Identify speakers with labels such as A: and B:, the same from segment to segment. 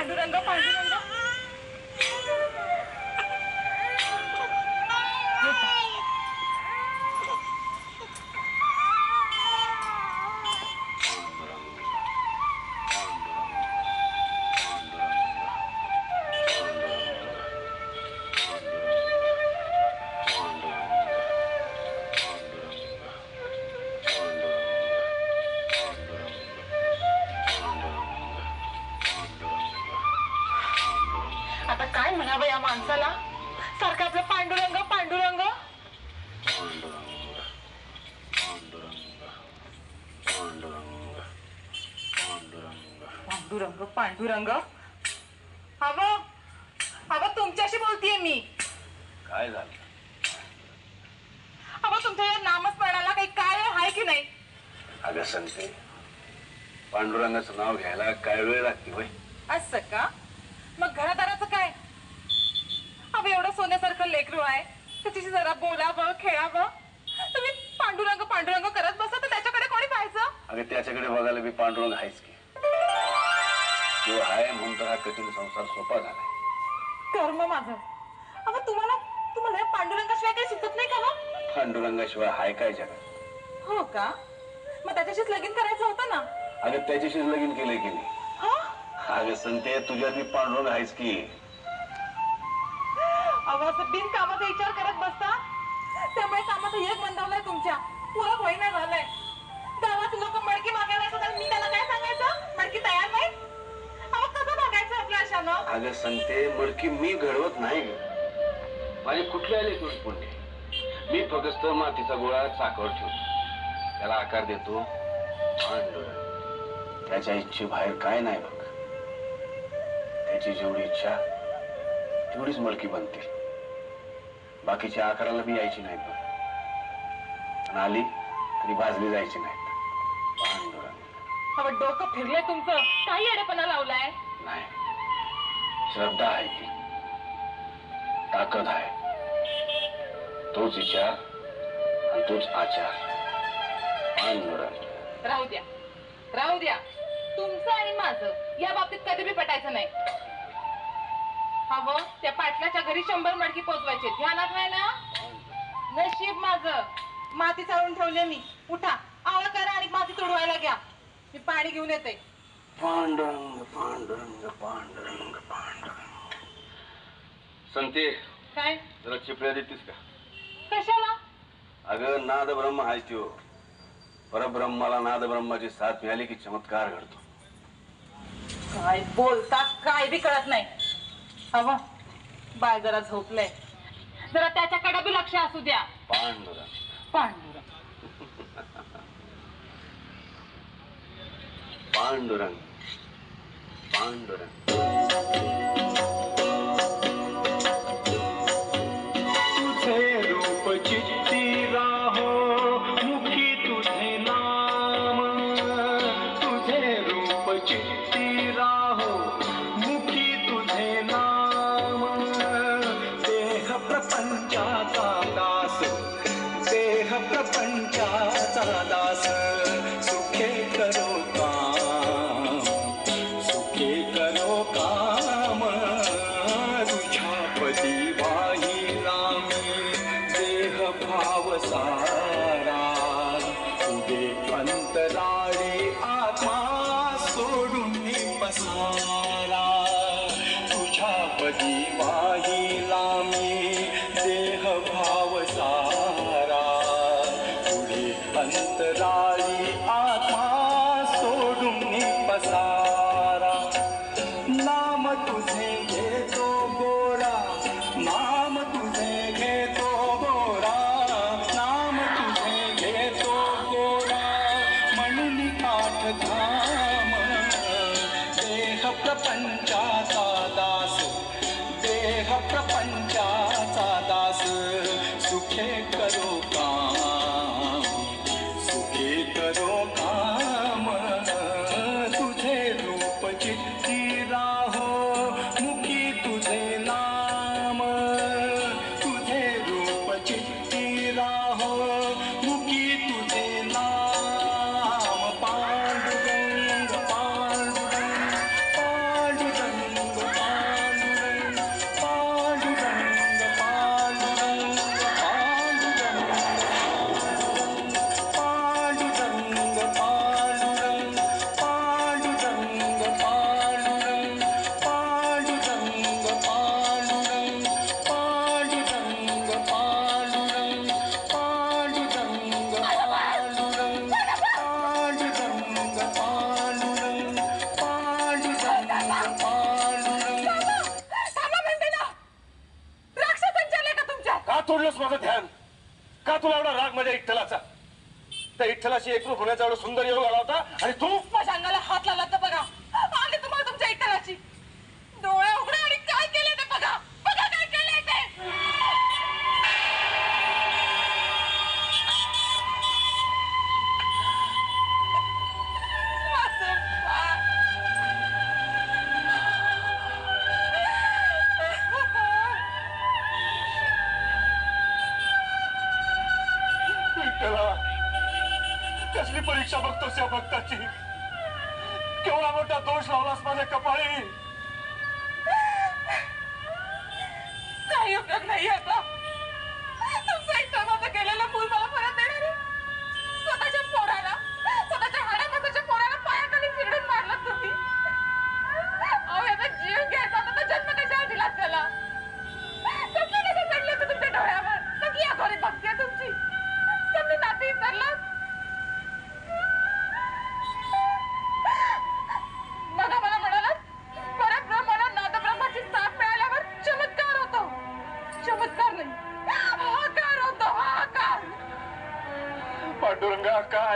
A: पांडुरंग पांडुरंग पांडुरंग पांडुरंग. हवं हवं तुमच्याशी बोलतीये मी.
B: काय झालं?
A: हवं तुमच्या या नामस्मरणाला काही काय आहे की नाही?
B: अगं संते पांडुरंगाचं नाव घ्यायला काय वेळ लागते वय
A: असं का? मग घरादाराचं काय? अहो एवढं सोन्यासारखं लेकरू आहे. त्याच्याशी जरा बोलावं खेळावं. तुम्ही पांडुरंग पांडुरंग करत बसा तर त्याच्याकडे कोणी पाहायचं?
B: अगं त्याच्याकडे बघायला मी पांडुरंग आहेच की. तो आहे म्हणून तर हा कठीण संसार सोपा झालाय.
A: कर्म माझं. अगं तुम्हाला तुम्हाला या पांडुरंगाशिवाय काही सुचत नाही का हो?
B: पांडुरंगाशिवाय हाय काय जगात
A: हो का? मग त्याच्याशीच लगीन करायचं होतं ना?
B: अगं त्याच्याशीच लगीन केलंय की नाही
A: हा?
B: अगं संते तुझ्यात मी पांडुरंग आहेच की?
A: अहो असं बिन कामाचा विचार करत बसता? त्यामुळे कामाचा एक मंदावलाय तुमच्या. पुरं होईना झालंय. गावात लोक मडकी मागायला येतात आणि मी त्याला काय सांगायचं? मडकी तयार नाही? अशानं
B: अगं संते मडकी मी घडवत नाही. ग माझे कुठले आले तुझ पुण्य? मी फक्त मातीचा गोळा चाकावर ठेवतो. त्याला आकार देतो त्याच्या इच्छेबाहेर काय नाही बघ. त्याची जेवढी इच्छा तेवढीच मडकी बनते. बाकीच्या आकाराला बी यायची नाहीत बघ. आणि आली तरी भाजली जायची नाहीत
A: अहो डोकं फिरलंय तुमचं. काही अडेपणा लावलाय?
B: नाही श्रद्धा आहे ती ताकद आहे. तोच विचार आणि तोच आचार.
A: राहू द्या. राहू द्या. तुमचं आणि माझं या बाबतीत कधी बी पटायचं नाही. हवं त्या पाटलाच्या घरी शंभर मडकी पोचवायचे. ध्यानात नाही ना? नशीब माझं. माती चाळून ठेवले मी. उठा. आवळ करा आणि माती तोडवायला घ्या. मी पाणी घेऊन येते.
B: पांडुरंग पांडुरंग पांडुरंग पांडुरंग. संते
A: काय?
B: जरा चिपळ्या देतीस का?
A: कशाला?
B: अगं नाद ब्रह्म आहेस त्यो. परब्रह्माला नाद ब्रह्माची साथ मिळाली की चमत्कार घडतो.
A: काय बोलता काय बी कळत नाही. हवं बाळ जरा झोपलंय. जरा त्याच्याकडे बी लक्ष असू द्या.
B: पांडुरंग.
A: पांडुरंग.
B: पांडुरंग पांडुरंग
C: भाव सारा का
D: तोडलंस माझं ध्यान? का तुला एवढा राग माझ्या इठ्ठलाचा? त्या इठ्ठलाशी एकरूप होण्याचा एवढा सुंदर योग आला होता आणि तू?
A: माझ्या अंगाला हात लावला तर
D: कसली परीक्षा बघतोस या भक्ताची? केवढा मोठा दोष लावलास माझ्या कपाळी?
A: काही उपयोग नाही आता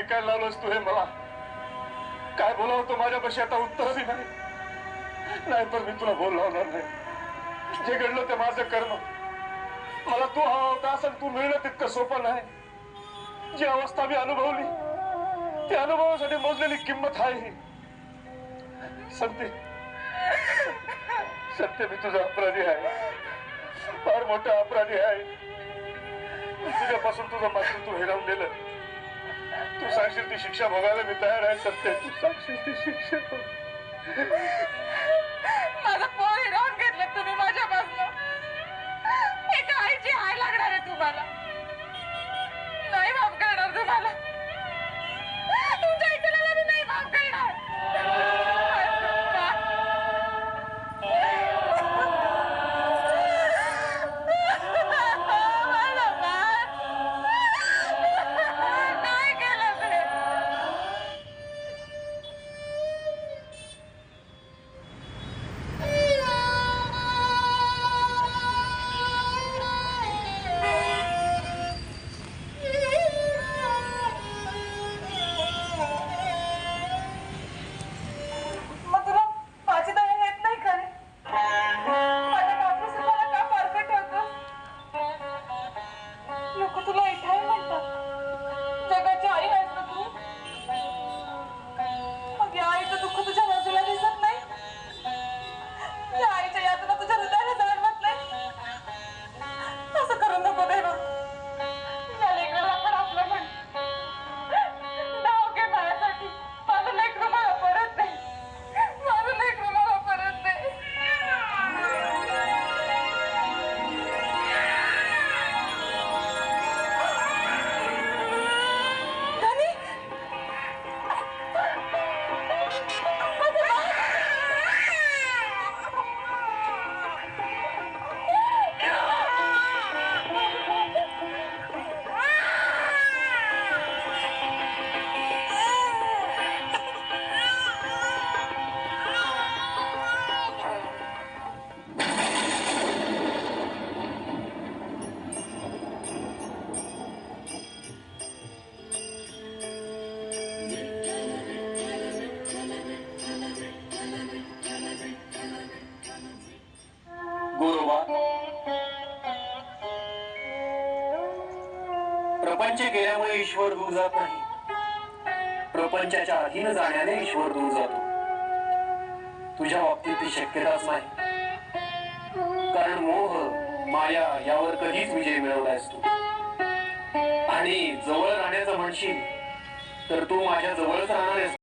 D: ऐकायला लावलंस तू हे मला? काय बोलावं तो माझ्यापाशी? आता उत्तर नाही. नाहीतर मी तुला बोल लावणार नाही. जे घडलं ते माझं कर्म. मला तू हवा होता असं तू मिळणं तितकं सोपं नाही. जी अवस्था मी अनुभवली त्या अनुभवासाठी मोजलेली किंमत आहे ही. सत्य. सत्य मी तुझा अपराधी आहे. फार मोठा अपराधी आहे. तुझ्यापासून तुझं मातृत्व हिरावून दिलं तू सांगशील ती शिक्षा भोगायला मी तयार आहे सत्य तू सांगशील ती शिक्षा
A: माझं पोर हिरावून घेतलं तुम्ही माझ्यापासून. एका आईची हाय लागणार आहे तुम्हाला. नाही माफ करणार तुम्हाला.
E: केल्यामुळे ईश्वर दूर जात नाही. प्रपंचाच्या अधीन जाण्याने ईश्वर दूर जातो. तुझ्या बाबतीत ती शक्यताच नाही. कारण मोह माया यावर कधीच विजय मिळवलायस तू आणि जवळ राहण्याचं म्हणशील तर तू माझ्या जवळच राहणार आहेस.